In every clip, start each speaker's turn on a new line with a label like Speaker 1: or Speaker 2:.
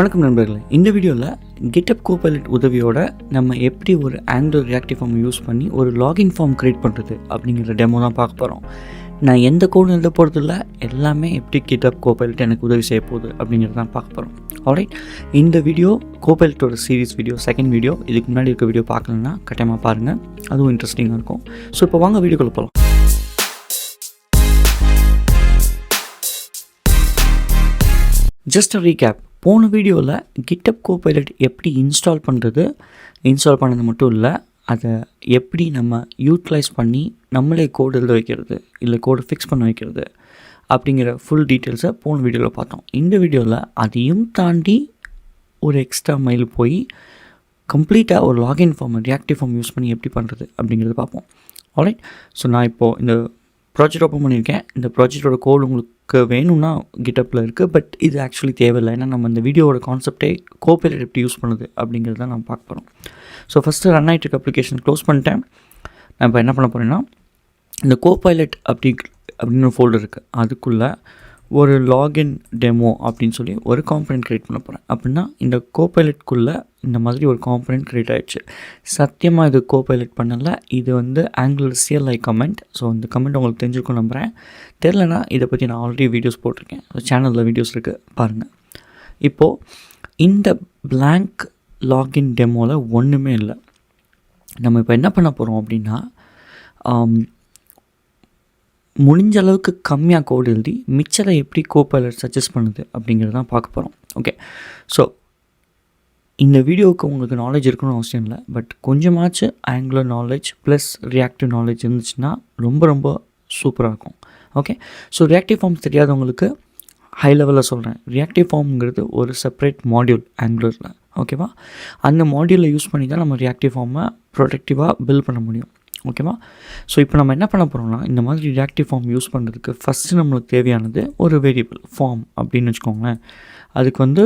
Speaker 1: வணக்கம் நண்பர்களே. இந்த வீடியோவில் கிட்டப் கோபைலட் உதவியோட நம்ம எப்படி ஒரு ஆங்குலர் ரியாக்டிவ் ஃபார்ம் யூஸ் பண்ணி ஒரு லாகின் ஃபார்ம் க்ரியேட் பண்ணுறது அப்படிங்கிற டெமோ தான் பார்க்க போகிறோம் நான் எந்த கோடும் எழுத போகிறதில்ல எல்லாமே எப்படி கிட்டப் கோபைலட் எனக்கு உதவி செய்ய போகுது அப்படிங்கிறது தான் பார்க்க போகிறோம் ஆல்ரைட் இந்த வீடியோ கோபைலட்டோட சீரீஸ் வீடியோ செகண்ட் வீடியோ இதுக்கு முன்னாடி இருக்க வீடியோ பார்க்கலன்னா கட்டாயமாக பாருங்கள் அதுவும் இன்ட்ரெஸ்டிங்காக இருக்கும். ஸோ இப்போ வாங்க வீடியோக்குள்ளே போகலாம் ஜஸ்ட் ரீகேப் போன வீடியோவில் கிட்டப் கோபைலட் எப்படி இன்ஸ்டால் பண்ணுறது இன்ஸ்டால் பண்ணது மட்டும் இல்லை அதை எப்படி நம்ம யூட்டிலைஸ் பண்ணி நம்மளே கோடு எழுத வைக்கிறது இல்லை கோடு ஃபிக்ஸ் பண்ண வைக்கிறது அப்படிங்கிற ஃபுல் டீட்டெயில்ஸை போன வீடியோவில் பார்த்தோம். இந்த வீடியோவில் அதையும் தாண்டி ஒரு எக்ஸ்ட்ரா மைல் போய் கம்ப்ளீட்டாக ஒரு login form reactive form use பண்ணி எப்படி பண்ணுறது அப்படிங்கிறது பார்ப்போம். ஆல்ரைட் ஸோ நான் இப்போது இந்த ப்ராஜெக்ட் ஓப்பன் பண்ணியிருக்கேன். இந்த ப்ராஜெக்டோட கோடு உங்களுக்கு வேணும்னா கிட்டப்பில் இருக்குது பட் இது ஆக்சுவலி தேவையில்லை. ஏன்னா நம்ம இந்த வீடியோவோட கான்செப்டே கோபைலட் எப்படி யூஸ் பண்ணுது அப்படிங்கிறத நம்ம பார்க்க போகிறோம் ஸோ ஃபஸ்ட்டு ரன் ஆகிட்டு இருக்க அப்ளிகேஷன் க்ளோஸ் பண்ணிட்டேன். நான் இப்போ என்ன பண்ண போகிறேன்னா இந்த கோபைலட் அப்படி அப்படின்னு ஒரு ஃபோல்டர் இருக்குது அதுக்குள்ளே ஒரு லாகின் டெமோ அப்படின்னு சொல்லி ஒரு காம்பனண்ட் க்ரியேட் பண்ண போகிறேன் அப்படின்னா இந்த கோபைலட்குள்ளே இந்த மாதிரி ஒரு காம்பனண்ட் க்ரியேட் ஆகிடுச்சு சத்தியமாக இது கோபைலட் பண்ணலை. இது வந்து ஆங்கிள் சிஎல்ஐ கமெண்ட் ஸோ இந்த கமெண்ட் உங்களுக்கு தெரிஞ்சிருக்கும் நம்புகிறேன் தெரிலனா இதை பற்றி நான் ஆல்ரெடி வீடியோஸ் போட்டிருக்கேன். சேனலில் வீடியோஸ் இருக்குது பாருங்கள் இப்போது இந்த பிளாங்க் லாகின் டெமோவில் ஒன்றுமே இல்லை. நம்ம இப்போ என்ன பண்ண போகிறோம் அப்படின்னா um, முடிஞ்ச அளவுக்கு கம்மியாக கோடு எழுதி மிச்சரை எப்படி கோப்பைலர் சஜஸ்ட் பண்ணுது அப்படிங்கிறது தான் பார்க்க போகிறோம் ஓகே ஸோ இந்த வீடியோவுக்கு உங்களுக்கு நாலேஜ் இருக்கணும்னு அவசியம் இல்லை. பட் கொஞ்சமாச்சு Angular knowledge plus reactive knowledge இருந்துச்சுன்னா ரொம்ப ரொம்ப சூப்பராக இருக்கும். ஓகே ஸோ ரியாக்டிவ் ஃபார்ம்ஸ் தெரியாதவங்களுக்கு ஹை லெவலில் சொல்கிறேன் ரியாக்டிவ் ஃபார்ம்ங்கிறது ஒரு செப்பரேட் மாடியூல் ஆங்குலரில் ஓகேவா அந்த மாடியூலை யூஸ் பண்ணி தான் நம்ம ரியாக்டிவ் ஃபார்மை ப்ரொடக்டிவாக பில்ட் பண்ண முடியும். ஓகேவா ஸோ இப்போ நம்ம என்ன பண்ண போகிறோம்னா இந்த மாதிரி ரியாக்டிவ் ஃபார்ம் யூஸ் பண்ணுறதுக்கு ஃபஸ்ட்டு நம்மளுக்கு தேவையானது ஒரு வேரியபிள் ஃபார்ம் அப்படின்னு வச்சுக்கோங்களேன். அதுக்கு வந்து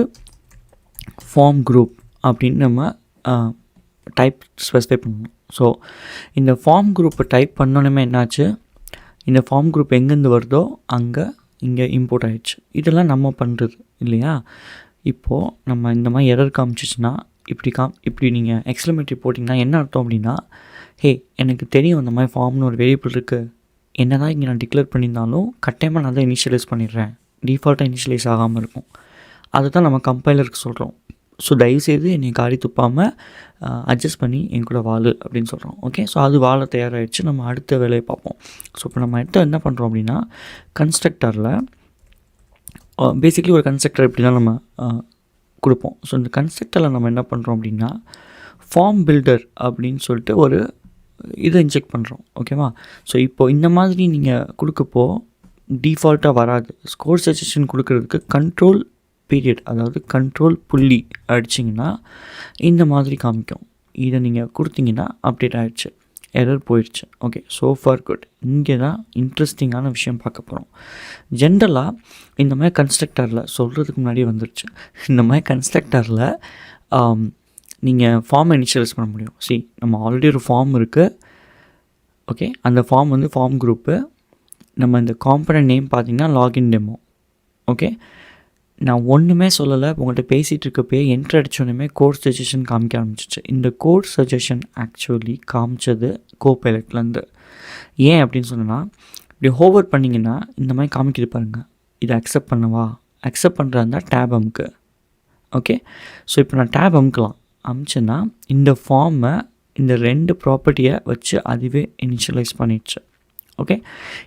Speaker 1: ஃபார்ம் குரூப் அப்படின்னு நம்ம டைப் ஸ்பெசிஃபை பண்ணணும். ஸோ இந்த ஃபார்ம் குரூப்பை டைப் பண்ணோன்னே என்னாச்சு? இந்த ஃபார்ம் குரூப் எங்கேருந்து வருதோ அங்கே இங்கே இம்போர்ட் ஆகிடுச்சு இதெல்லாம் நம்ம பண்ணுறது இல்லையா? இப்போது நம்ம இந்த மாதிரி எரர் காமிச்சிச்சுன்னா இப்படி காம் இப்படி நீங்கள் எக்ஸ்லமெட்ரி போட்டிங்கன்னா என்ன அர்த்தம் அப்படின்னா ஹே எனக்கு தெரியும் இந்த மாதிரி ஃபார்ம்னு ஒரு வேரியபிள் இருக்குது என்ன தான் இங்கே நான் டிக்ளேர் பண்ணியிருந்தாலும் கட்டாயமாக நான் தான் இனிஷியலைஸ் பண்ணிடுறேன். டிஃபால்ட்டாக இனிஷியலைஸ் ஆகாமல் இருக்கும். அதை தான் நம்ம கம்பைலருக்கு சொல்கிறோம் ஸோ தயவுசெய்து என்னை காரி துப்பாமல் அட்ஜஸ்ட் பண்ணி என் கூட வாழு அப்படின்னு சொல்கிறோம் ஓகே ஸோ அது வாழ தயாராகிடுச்சு நம்ம அடுத்த வேலையை பார்ப்போம். ஸோ இப்போ நம்ம அடுத்து என்ன பண்ணுறோம் அப்படின்னா கன்ஸ்ட்ரக்டரில் பேசிக்லி ஒரு கன்ஸ்ட்ரக்டர் இப்படி தான் நம்ம கொடுப்போம். ஸோ இந்த கன்ஸ்ட்ரக்டரில் நம்ம என்ன பண்ணுறோம் அப்படின்னா ஃபார்ம் பில்டர் அப்படின்னு சொல்லிட்டு ஒரு இதை இன்ஜெக்ட் பண்ணுறோம் ஓகேவா ஸோ இப்போது இந்த மாதிரி நீங்கள் கொடுக்கப்போ டிஃபால்ட்டாக வராது. ஸ்கோர் சஜஷன் கொடுக்கறதுக்கு கண்ட்ரோல் பீரியட் அதாவது கண்ட்ரோல் புள்ளி அடிச்சிங்கன்னா இந்த மாதிரி காமிக்கும். இதை நீங்கள் கொடுத்தீங்கன்னா அப்டேட் ஆகிடுச்சு எரர் போயிடுச்சு ஓகே ஸோ ஃபார் குட் இங்கே தான் இன்ட்ரெஸ்டிங்கான விஷயம் பார்க்க போகிறோம் ஜென்ரலாக இந்த மாதிரி கன்ஸ்ட்ரக்டரில் சொல்கிறதுக்கு முன்னாடி வந்துருச்சு. இந்த மாதிரி கன்ஸ்ட்ரக்டரில் நீங்கள் ஃபார்ம் இனிஷியலைஸ் பண்ண முடியும். சி நம்ம ஆல்ரெடி ஒரு ஃபார்ம் இருக்குது ஓகே அந்த ஃபார்ம் வந்து ஃபார்ம் குரூப்பு நம்ம இந்த காம்பனண்ட் நேம் பார்த்தீங்கன்னா லாகின் டெமோ ஓகே நான் ஒன்றுமே சொல்லலை. உங்கள்கிட்ட பேசிகிட்டு இருக்கப்பே என்ட்ரு அடித்தோடனே கோர்ஸ் சஜஷன் காமிக்க ஆரம்பிச்சிச்சு இந்த கோர்ஸ் சஜஷன் ஆக்சுவலி காமிச்சது கோபைலட்லேருந்து ஏன் அப்படின்னு சொன்னால் இப்படி ஹோவர் பண்ணிங்கன்னா இந்த மாதிரி காமிக்கிது பாருங்கள் இதை அக்செப்ட் பண்ணவா? அக்செப்ட் பண்ணுறதா இருந்தால் டேப் அமுக்கு ஓகே ஸோ இப்போ நான் டேப் அமுக்கலாம் அமுச்சேன்னா இந்த ஃபார்மை இந்த ரெண்டு ப்ராப்பர்ட்டியை வச்சு அதுவே இனிஷியலைஸ் பண்ணிடுச்சு. ஓகே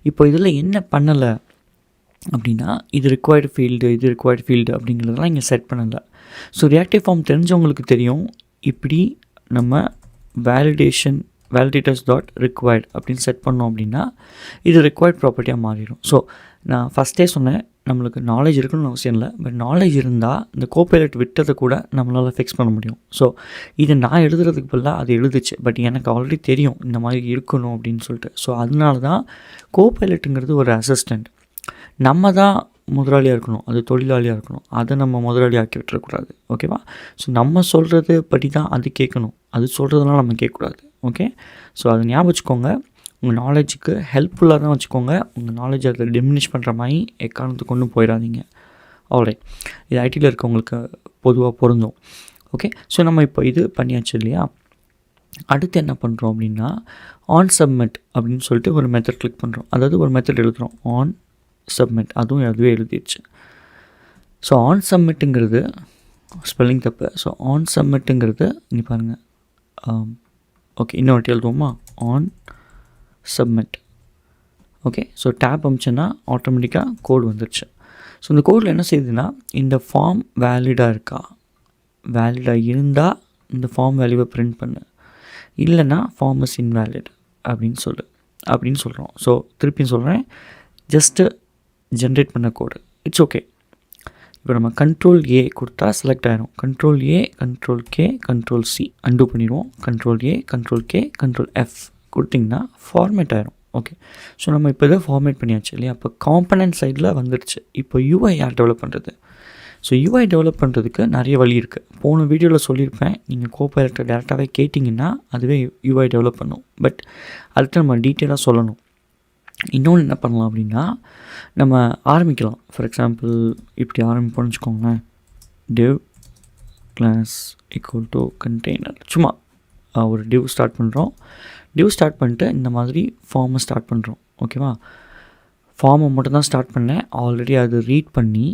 Speaker 1: இப்போ இதில் என்ன பண்ணலை? அப்படின்னா இது ரிக்வயர்டு ஃபீல்டு இது ரிக்வயர்டு ஃபீல்டு அப்படிங்கிறதெல்லாம் இங்கே செட் பண்ணலை. ஸோ ரியாக்டிவ் ஃபார்ம் தெரிஞ்சவங்களுக்கு தெரியும் இப்படி நம்ம வேலிடேஷன் வேலிடேட்டர்ஸ் டாட் ரிக்வயர்ட் அப்படின்னு செட் பண்ணோம் அப்படின்னா இது ரிக்வயர்ட் ப்ராப்பர்ட்டியாக மாறிடும். ஸோ நான் ஃபஸ்ட்டே சொன்னேன் நம்மளுக்கு நாலேஜ் இருக்கணும்னு அவசியம் இல்லை. பட் நாலேஜ் இருந்தால் இந்த கோப்பைலட் விட்டதை கூட நம்மளால் ஃபிக்ஸ் பண்ண முடியும். ஸோ இது நான் எழுதுறதுக்கு பதிலாக அது எழுதுச்சு. பட் எனக்கு ஆல்ரெடி தெரியும் இந்த மாதிரி இருக்கணும் அப்படின்னு சொல்லிட்டு. ஸோ அதனால தான் கோப்பைலட்டுங்கிறது ஒரு அசிஸ்டண்ட் நம்ம தான் முதலாளியாக இருக்கணும். அது தொழிலாளியாக இருக்கணும். அதை நம்ம முதலாளி ஆக்கி விட்டுறக்கூடாது ஓகேவா ஸோ நம்ம சொல்கிறது படி தான் அது கேட்கணும். அது சொல்கிறதுலாம் நம்ம கேட்கக்கூடாது. ஓகே ஸோ அதை ஞாபகம் வச்சுக்கோங்க. உங்கள் நாலேஜுக்கு ஹெல்ப்ஃபுல்லாக தான் வச்சுக்கோங்க. உங்கள் நாலேஜ் அதில் டிமினிஷ் பண்ணுற மாதிரி எக்காரணத்துக்கு ஒன்றும் போயிடாதீங்க. ஆல்ரைட் இது ஐடியில் இருக்கவங்களுக்கு பொதுவாக பொருந்தும். ஓகே ஸோ நம்ம இப்போ இது பண்ணியாச்சு இல்லையா? அடுத்து என்ன பண்ணுறோம் அப்படின்னா ஆன் சப்மிட் அப்படின்னு சொல்லிட்டு ஒரு மெத்தட் கிளிக் பண்ணுறோம் அதாவது ஒரு மெத்தட் எழுதுகிறோம் ஆன் சப்மிட் அதுவும் அதுவே எழுதிடுச்சு. ஸோ ஆன் சப்மிட்டுங்கிறது ஸ்பெல்லிங் தப்பு. ஸோ ஆன் சப்மிட்டுங்கிறது இங்கே பாருங்கள் ஓகே um, இன்னொரு வாட்டி எழுதுவோமா? On submit okay so tab அமிச்சேன்னா ஆட்டோமேட்டிக்காக கோடு வந்துடுச்சு ஸோ இந்த கோடில் என்ன செய்யுதுன்னா இந்த ஃபார்ம் வேலிடாக இருக்கா? வேலிடாக இருந்தால் இந்த ஃபார்ம் வேல்யூவை பிரிண்ட் பண்ணு. இல்லைன்னா ஃபார்ம் இஸ் இன்வேலிட் அப்படின்னு சொல்லு. அப்படின்னு சொல்கிறோம் ஸோ திருப்பியும் சொல்கிறேன் ஜஸ்ட்டு ஜென்ரேட் பண்ண கோடு இட்ஸ் ஓகே இப்போ நம்ம கண்ட்ரோல் ஏ கொடுத்தா செலக்ட் ஆகிரும் control A control K control C and பண்ணிடுவோம். Control A control K control F கொடுத்திங்கன்னா ஃபார்மேட் ஆயிரும். ஓகே ஸோ நம்ம இப்போ இதை ஃபார்மேட் பண்ணியாச்சு இல்லையா? அப்போ காம்பனன்ட் சைடில் வந்துடுச்சு இப்போ யூஐ யார் டெவலப் பண்ணுறது ஸோ யூஐ டெவலப் பண்ணுறதுக்கு நிறைய வழி இருக்குது போன வீடியோவில் சொல்லியிருப்பேன். நீங்கள் கோபைலட்டை டேரெக்டாகவே கேட்டிங்கன்னா அதுவே யூஐ டெவலப் பண்ணும். பட் அதுக்கு நம்ம டீட்டெயிலாக சொல்லணும். இன்னொன்று என்ன பண்ணலாம் அப்படின்னா நம்ம ஆரம்பிக்கலாம். ஃபார் எக்ஸாம்பிள் இப்படி ஆரம்பிப்போம்னு வச்சுக்கோங்களேன். Div class equal to container சும்மா ஒரு டிவ் ஸ்டார்ட் பண்ணுறோம் டியூ ஸ்டார்ட் பண்ணிட்டு இந்த மாதிரி ஃபார்மை ஸ்டார்ட் பண்ணுறோம் ஓகேவா ஃபார்மை மட்டும் தான் ஸ்டார்ட் பண்ணேன். ஆல்ரெடி அது ரீட் பண்ணி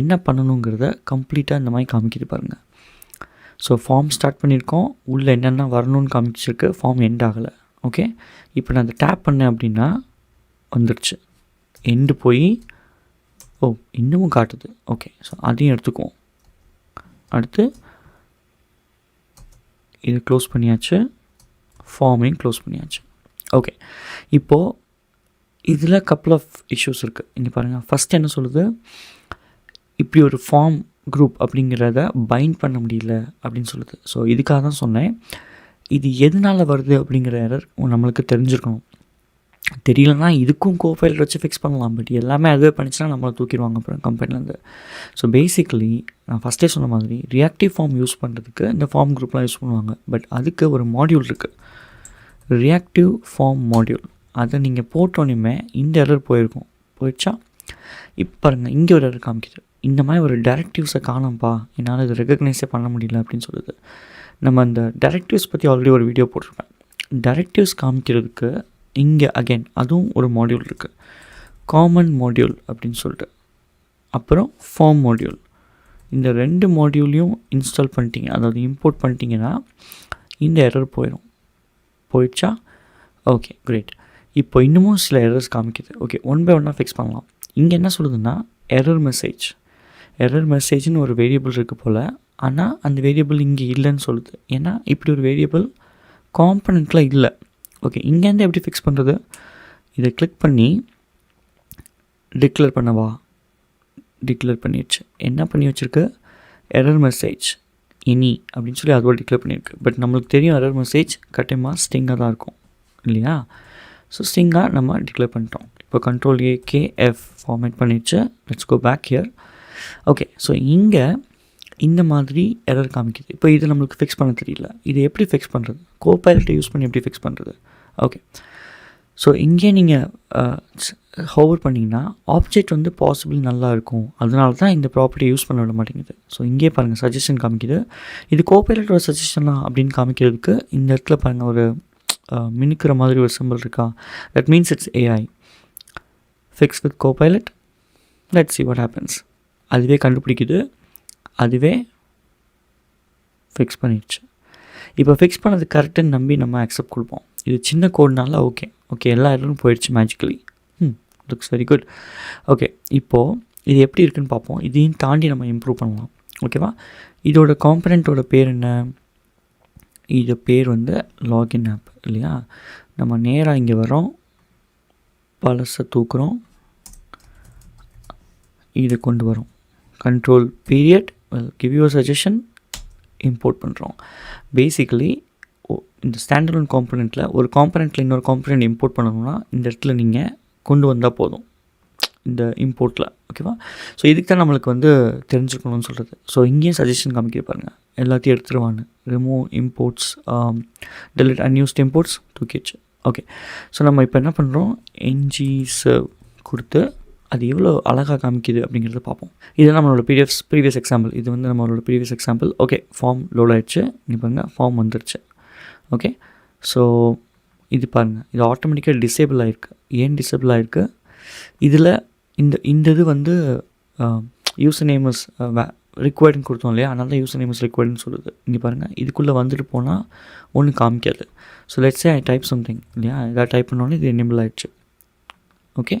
Speaker 1: என்ன பண்ணணுங்கிறத கம்ப்ளீட்டாக இந்த மாதிரி காமிக்கிது பாருங்கள் ஸோ ஃபார்ம் ஸ்டார்ட் பண்ணியிருக்கோம். உள்ளே என்னென்ன வரணும்னு காமிச்சிருக்கு. ஃபார்ம் எண்ட் ஆகலை. ஓகே இப்போ நான் அதை டேப் பண்ணேன் அப்படின்னா வந்துடுச்சு எண்டு போய் ஓ இன்னமும் காட்டுது. ஓகே ஸோ அதையும் எடுத்துக்குவோம். அடுத்து இது க்ளோஸ் பண்ணியாச்சு. ஃபார்மையும் க்ளோஸ் பண்ணியாச்சு. ஓகே இப்போது இதில் கப்புள் ஆஃப் இஷ்யூஸ் இருக்குது இங்கே பாருங்கள் ஃபஸ்ட் என்ன சொல்லுது? இப்படி ஒரு ஃபார்ம் குரூப் அப்படிங்கிறத பைண்ட் பண்ண முடியல அப்படின்னு சொல்லுது. ஸோ இதுக்காக தான் சொன்னேன். இது எதனால் வருது அப்படிங்கிற எரர் நம்மளுக்கு தெரிஞ்சிருக்கணும். தெரியலனா இதுக்கும் கோஃபைல் வச்சு ஃபிக்ஸ் பண்ணலாம். பட் எல்லாமே அதுவே பண்ணிச்சுன்னா நம்மளை தூக்கிடுவாங்க அப்புறம் கம்பெனிலேருந்து ஸோ பேசிக்கலி நான் ஃபஸ்ட்டே சொன்ன மாதிரி ரியாக்டிவ் ஃபார்ம் யூஸ் பண்ணுறதுக்கு இந்த ஃபார்ம் குரூப்லாம் யூஸ் பண்ணுவாங்க. பட் அதுக்கு ஒரு மாடியூல் இருக்குது ரியாக்டிவ் ஃபார்ம் மாடியூல் அதை நீங்கள் போட்டோன்னே இந்த எரர் போயிருக்கும். போயிடுச்சா? இப்போ பாருங்கள் இங்கே ஒரு எரர் காமிக்குது. இந்த மாதிரி ஒரு டேரக்டிவ்ஸை காணப்பா என்னால் இதை ரெக்கக்னைஸே பண்ண முடியல அப்படின்னு சொல்லுது. நம்ம அந்த டேரக்டிவ்ஸ் பற்றி ஆல்ரெடி ஒரு வீடியோ போட்டிருப்பேன். டேரக்டிவ்ஸ் காமிக்கிறதுக்கு இங்கே அகெயின் அதுவும் ஒரு மாடியூல் இருக்குது காமன் மாடியூல் அப்படின்னு சொல்லிட்டு. அப்புறம் ஃபார்ம் மாடியூல் இந்த ரெண்டு மாடியூலையும் இன்ஸ்டால் பண்ணிட்டீங்க. அதாவது இம்போர்ட் பண்ணிட்டீங்கன்னா இந்த எரர் போயிடும் போயிடுச்சா? ஓகே கிரேட் இப்போ இன்னமும் சில எரர்ஸ் காமிக்குது. ஓகே ஒன் பை ஒன்னாக ஃபிக்ஸ் பண்ணலாம். இங்கே என்ன சொல்லுதுன்னா எரர் மெசேஜ் எரர் மெசேஜ்னு ஒரு வேரியபிள் இருக்குது போல். ஆனால் அந்த வேரியபிள் இங்கே இல்லைன்னு சொல்லுது. ஏன்னா இப்படி ஒரு வேரியபிள் காம்பனண்ட்டில் இல்லை. ஓகே இங்கேருந்து எப்படி ஃபிக்ஸ் பண்ணுறது இதை கிளிக் பண்ணி டிக்ளேர் பண்ணவா? டிக்ளேர் பண்ணிடுச்சு. என்ன பண்ணி வச்சுருக்கு? எரர் மெசேஜ் இனி அப்படின்னு சொல்லி அதுவாக டிக்ளேர் பண்ணியிருக்கு பட் நம்மளுக்கு தெரியும் எரர் மெசேஜ் கட்டியமாக ஸ்டிங்காக தான் இருக்கும். இல்லையா? ஸோ ஸ்டிங்காக நம்ம டிக்ளேர் பண்ணிட்டோம். இப்போ control A K F format பண்ணிடுச்சு. Let's go back here okay so இங்கே இந்த மாதிரி எரர் காமிக்குது. இப்போ இது நம்மளுக்கு ஃபிக்ஸ் பண்ண தெரியல. இது எப்படி ஃபிக்ஸ் பண்ணுறது கோபைலட்டை யூஸ் பண்ணி எப்படி ஃபிக்ஸ் பண்ணுறது ஓகே ஸோ இங்கே நீங்கள் ஹோவர் பண்ணிங்கன்னா ஆப்ஜெக்ட் வந்து பாசிபிள் நல்லா இருக்கும். அதனால தான் இந்த ப்ராப்பர்ட்டி யூஸ் பண்ண விட மாட்டேங்குது. ஸோ இங்கே பாருங்கள் சஜஷன் காமிக்குது. இது கோபைலட்டோட சஜஷனா அப்படின்னு காமிக்கிறதுக்கு இந்த இடத்துல பாருங்கள் ஒரு மினுக்கிற மாதிரி ஒரு சிம்பிள் இருக்கா? That means it's AI fix with Copilot let see what happens அதுவே கண்டுபிடிக்குது. அதுவே ஃபிக்ஸ் பண்ணிடுச்சு. இப்போ ஃபிக்ஸ் பண்ணது கரெக்டுன்னு நம்பி நம்ம அக்செப்ட் கொடுப்போம். இது சின்ன கோடுனால ஓகே ஓகே எல்லா இடமும் போயிடுச்சு மேஜிக்கலி ம் லுக்ஸ் வெரி குட் ஓகே இப்போது இது எப்படி இருக்குன்னு பார்ப்போம். இதையும் தாண்டி நம்ம இம்ப்ரூவ் பண்ணலாம். ஓகேவா இதோட காம்பனண்ட்டோட பேர் என்ன? இது பேர் வந்து லாகின் ஆப் இல்லையா? நம்ம நேராக இங்கே வரோம் பழசை தூக்குறோம். இதை கொண்டு வரோம் control period give you suggestion import பண்ணுறோம் பேசிக்கலி இந்த ஸ்டாண்டர்ட் காம்பனெண்ட்டில் ஒரு காம்பனெண்ட்டில் இன்னொரு காம்பனெண்ட் இம்போர்ட் பண்ணணும்னா இந்த இடத்துல நீங்கள் கொண்டு வந்தால் போதும். இந்த இம்போர்ட்டில் ஓகேவா ஸோ இதுக்கு தான் நம்மளுக்கு வந்து தெரிஞ்சுக்கணும்னு சொல்கிறது ஸோ இங்கேயும் சஜஷன் காமிக்க பாருங்கள் எல்லாத்தையும் எடுத்துருவாங்க remove imports delete unused imports தூக்கிடுச்சு okay so நம்ம இப்போ என்ன பண்ணுறோம் என்ஜி சர்வ் கொடுத்து அது எவ்வளோ அழகாக காமிக்குது அப்படிங்கிறத பார்ப்போம். இது நம்மளோட ப்ரீவியஸ் ப்ரீவியஸ் எக்ஸாம்பிள் இது வந்து நம்மளோட previous example okay form load ஆயிடுச்சு. இங்கே பாருங்கள் ஃபார்ம் வந்துருச்சு. ஓகே ஸோ இது பாருங்கள் இது ஆட்டோமேட்டிக்காக டிசேபிள் ஆகிருக்கு ஏன் டிசேபிள் ஆகிருக்கு இதில் இந்த இந்த இது வந்து யூசர் நேமஸ் ரிக்வயர்டுன்னு கொடுத்தோம் இல்லையா? அதனால தான் யூசர் நேமஸ் ரிக்வயர்டுன்னு சொல்லுது. இங்கே பாருங்கள் இதுக்குள்ளே வந்துட்டு போனால் ஒன்றும் காமிக்காது. So let's say I type something இல்லையா? எதாவது டைப் பண்ணோன்னே இது எனேபிள் ஆகிடுச்சு ஓகே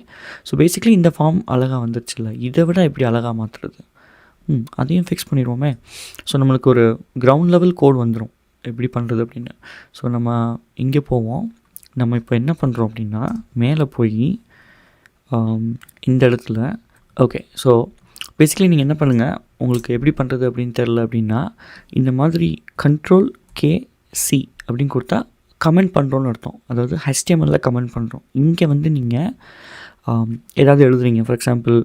Speaker 1: ஸோ பேசிக்லி இந்த ஃபார்ம் அழகாக வந்துருச்சுல்ல. இதை விட எப்படி அழகாக மாற்றுறது ம் அதையும் ஃபிக்ஸ் பண்ணிடுவோமே. ஸோ நம்மளுக்கு ஒரு கிரவுண்ட் லெவல் கோட் வந்துடும் எப்படி பண்ணுறது அப்படின்னு. ஸோ நம்ம இங்கே போவோம். நம்ம இப்போ என்ன பண்ணுறோம் அப்படின்னா மேலே போய் um, இந்த இடத்துல ஓகே ஸோ பேசிக்கலி நீங்கள் என்ன பண்ணுங்கள் உங்களுக்கு எப்படி பண்ணுறது அப்படின்னு தெரில அப்படின்னா இந்த மாதிரி கண்ட்ரோல் கே சி அப்படின்னு கொடுத்தா கமெண்ட் பண்ணுறோன்னு அர்த்தம். அதாவது ஹெச்டிஎம்எல்ல கமெண்ட் பண்ணுறோம் இங்கே வந்து நீங்கள் ஏதாவது எழுதுறீங்க. For example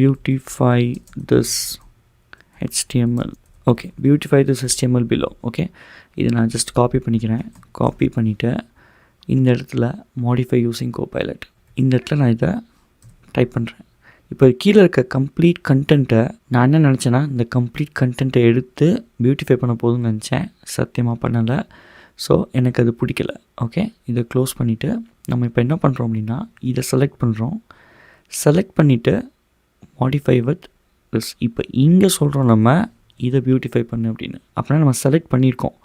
Speaker 1: beautify this HTML okay beautify this HTML below okay இதை நான் ஜஸ்ட் காப்பி பண்ணிக்கிறேன். காப்பி பண்ணிவிட்டு இந்த இடத்துல மாடிஃபை யூஸிங் கோ பைலட் இந்த இடத்துல நான் இதை டைப் பண்ணுறேன் இப்போ கீழே இருக்க கம்ப்ளீட் கண்டென்ட்டை நான் என்ன நினச்சேன்னா இந்த கம்ப்ளீட் கண்டென்ட்டை எடுத்து பியூட்டிஃபை பண்ண போதும்னு நினச்சேன். சத்தியமாக பண்ணலை. ஸோ எனக்கு அது பிடிக்கல. ஓகே இதை க்ளோஸ் பண்ணிவிட்டு நம்ம இப்போ என்ன பண்ணுறோம் அப்படின்னா இதை செலக்ட் பண்ணுறோம் செலக்ட் பண்ணிவிட்டு மாடிஃபை வித் ப்ளஸ் இப்போ இங்கே சொல்கிறோம் நம்ம இதை பியூட்டிஃபை பண்ணு அப்படின்னு. அப்படின்னா நம்ம செலக்ட் பண்ணியிருக்கோம்.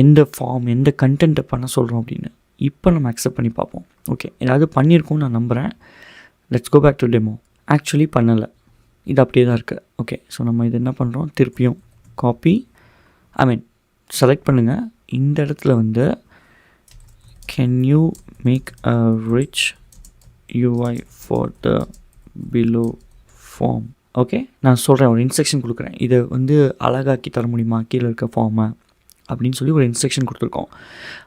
Speaker 1: எந்த ஃபார்ம் எந்த கண்டென்ட்டை பண்ண சொல்கிறோம் அப்படின்னு. இப்போ நம்ம அக்செப்ட் பண்ணி பார்ப்போம். ஓகே ஏதாவது பண்ணியிருக்கோம்னு நான் நம்புகிறேன் let's go back to demo actually பண்ணலை. இது அப்படியே தான் இருக்குது ஓகே ஸோ நம்ம இது என்ன பண்ணுறோம் திருப்பியும் காப்பி ஐ மீன் செலக்ட் பண்ணுங்கள் இந்த இடத்துல வந்து can you make a rich UI for the below form okay நான் சொல்கிறேன் ஒரு இன்ஸ்ட்ரக்ஷன் கொடுக்குறேன். இதை வந்து அழகாக்கி தர முடியுமா? கீழே இருக்க ஃபார்மை அப்படின்னு சொல்லி ஒரு இன்ஸ்ட்ரக்ஷன் கொடுத்துருக்கோம்.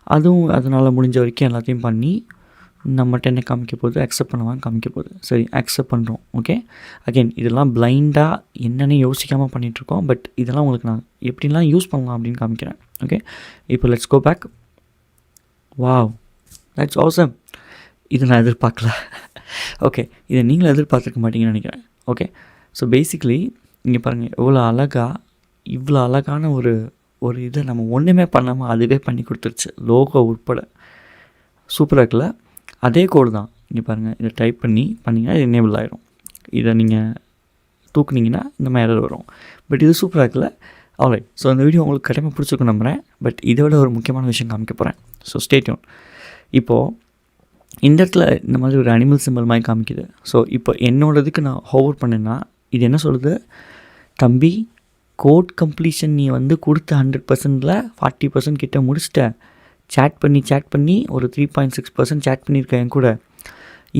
Speaker 1: அதுவும் அதனால் முடிஞ்ச வரைக்கும் எல்லாத்தையும் பண்ணி நம்மகிட்ட என்ன காமிக்க போகுது அக்செப்ட் பண்ணுவாங்க காமிக்க போகுது சரி அக்செப்ட் பண்ணுறோம் ஓகே அகெயின் இதெல்லாம் பிளைண்டாக என்னென்னு யோசிக்காமல் பண்ணிகிட்ருக்கோம் பட் இதெல்லாம் உங்களுக்கு நான் எப்படிலாம் யூஸ் பண்ணலாம் அப்படின்னு காமிக்கிறேன் ஓகே இப்போ let's go back wow that's awesome இது நான் எதிர்பார்க்கல. ஓகே இதை நீங்களும் எதிர்பார்த்துருக்க மாட்டீங்கன்னு நினைக்கிறேன் ஓகே ஸோ பேசிக்லி இங்கே பாருங்கள் எவ்வளோ அழகாக இவ்வளோ அழகான ஒரு ஒரு இதை நம்ம ஒன்றுமே பண்ணாமல் அதுவே பண்ணி கொடுத்துருச்சு லோகோ உட்பட. சூப்பராக இருக்குல்ல? அதே கோடு தான். இங்கே பாருங்கள் இதை டைப் பண்ணி பண்ணிங்கன்னா இது எனேபிள் ஆகிடும் இதை நீங்கள் தூக்குனீங்கன்னா இந்த மாதிரி வரும். பட் இது சூப்பராக இருக்குல்ல அவ்வளோ ஸோ அந்த வீடியோ உங்களுக்கு கடமை பிடிச்சிருக்கும் நம்புகிறேன் பட் இதை விட ஒரு முக்கியமான விஷயம் காமிக்க போகிறேன் ஸோ ஸ்டேட்யூன் இப்போது இந்த இடத்துல இந்த மாதிரி ஒரு அனிமல் சிம்பிள் மாதிரி காமிக்குது. ஸோ இப்போ என்னோடதுக்கு நான் ஹோவர் பண்ணேன்னா இது என்ன சொல்லுது? தம்பி கோட் கம்ப்ளீஷன் நீ வந்து கொடுத்த ஹண்ட்ரட் பர்சன்டில் ஃபார்ட்டி பர்சன்ட் கிட்ட முடிச்சிட்ட. சேட் பண்ணி சேட் பண்ணி ஒரு three point six percent chat பண்ணியிருக்கேன் என் கூட.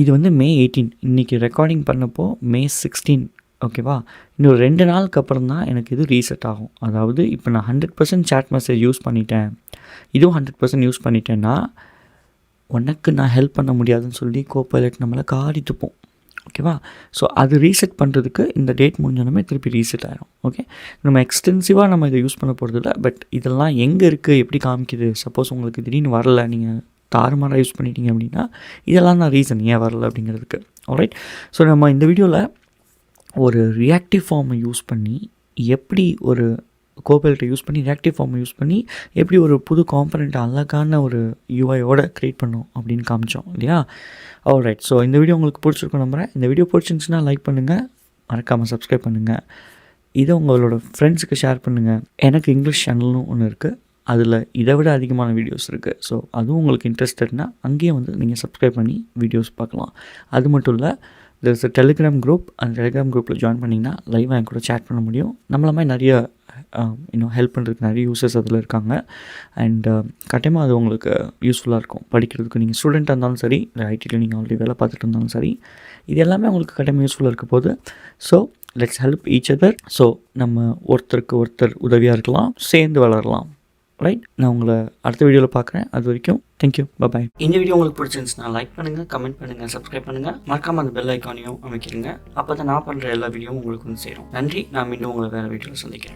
Speaker 1: இது வந்து மே எயிட்டீன் இன்றைக்கி ரெக்கார்டிங் பண்ணப்போ மே சிக்ஸ்டீன் ஓகேவா இன்னொரு ரெண்டு நாளுக்கு அப்புறம் தான் எனக்கு இது ரீசெட் ஆகும். அதாவது இப்போ நான் hundred percent chat message use பண்ணிட்டேன். இதுவும் ஹண்ட்ரட் பர்சன்ட் யூஸ் பண்ணிட்டேன்னா உனக்கு நான் ஹெல்ப் பண்ண முடியாதுன்னு சொல்லி கோபைலட் நம்மளை காடி துப்போம் ஓகேவா? ஸோ அது ரீசெட் பண்ணுறதுக்கு இந்த டேட் முடிஞ்சோடனே திருப்பி ரீசெட் ஆகிடும் ஓகே நம்ம எக்ஸ்டென்சிவாக நம்ம இதை யூஸ் பண்ண போகிறது இல்லை பட் இதெல்லாம் எங்கே இருக்குது எப்படி காமிக்குது? சப்போஸ் உங்களுக்கு திடீர்னு வரல. நீங்கள் தாறுமாறாக யூஸ் பண்ணிட்டீங்க அப்படின்னா இதெல்லாம் தான் ரீசன் ஏன் வரல அப்படிங்கிறதுக்கு. ஆல்ரைட் ஸோ நம்ம இந்த வீடியோவில் ஒரு ரியாக்டிவ் ஃபார்மை யூஸ் பண்ணி எப்படி ஒரு கோபல்ட்டை யூஸ் பண்ணி ரியாக்டிவ் ஃபார்மை யூஸ் பண்ணி எப்படி ஒரு புது காம்பனண்ட் அழகான ஒரு யூஐயோட க்ரியேட் பண்ணோம் அப்படின்னு காமிச்சோம் இல்லையா? ஆல் ரைட் ஸோ இந்த வீடியோ உங்களுக்கு பிடிச்சிருக்கும் நம்புகிறேன் இந்த வீடியோ பிடிச்சிருந்துச்சுன்னா லைக் பண்ணுங்கள் மறக்காமல் சப்ஸ்கிரைப் பண்ணுங்கள் இதை உங்களோட ஃப்ரெண்ட்ஸுக்கு ஷேர் பண்ணுங்கள் எனக்கு இங்கிலீஷ் சேனல்னு ஒன்று இருக்குது அதில் இதை விட அதிகமான வீடியோஸ் இருக்குது ஸோ அதுவும் உங்களுக்கு இன்ட்ரெஸ்டட்னா அங்கேயே வந்து நீங்கள் சப்ஸ்கிரைப் பண்ணி வீடியோஸ் பார்க்கலாம். அது மட்டும் இல்லை there's a டெலிகிராம் குரூப் அந்த டெலிகிராம் குரூப்பில் ஜாயின் பண்ணிங்கன்னா லைவாக என் கூட சேட் பண்ண முடியும். நம்மள மாதிரி நிறைய Um, இன்னும் ஹெல்ப் பண்ணுறதுக்கு நிறைய யூசர்ஸ் அதில் இருக்காங்க. அண்ட் uh, கட்டாயமாக அது உங்களுக்கு யூஸ்ஃபுல்லாக இருக்கும். படிக்கிறதுக்கு நீங்கள் ஸ்டூடெண்ட்டாக இருந்தாலும் சரி இல்லை ஐடியில் நீங்கள் ஆல்ரெடி வேலை பார்த்துட்டு இருந்தாலும் சரி இது எல்லாமே உங்களுக்கு கட்டாயமாக யூஸ்ஃபுல்லாக இருக்க போது so let's help each other so நம்ம ஒருத்தருக்கு ஒருத்தர் உதவியாக இருக்கலாம் சேர்ந்து வளரலாம். ரைட் நான் உங்களை அடுத்த வீடியோவில் பார்க்குறேன். அது வரைக்கும் தேங்க்யூ பாய் இந்த வீடியோ உங்களுக்கு பிடிச்சிருந்துச்சுன்னா லைக் பண்ணுங்கள் கமெண்ட் பண்ணுங்கள் சப்ஸ்கிரைப் பண்ணுங்கள் மறக்காமல் அந்த பெல் ஐக்கானையும் அமைக்கிறீங்க அப்போ தான் நான் பண்ணுற எல்லா வீடியோவும் உங்களுக்கு வந்து சேரும். நன்றி. நான் மீண்டும் உங்களை வேறு வீடியோவில் சந்திக்கிறேன்.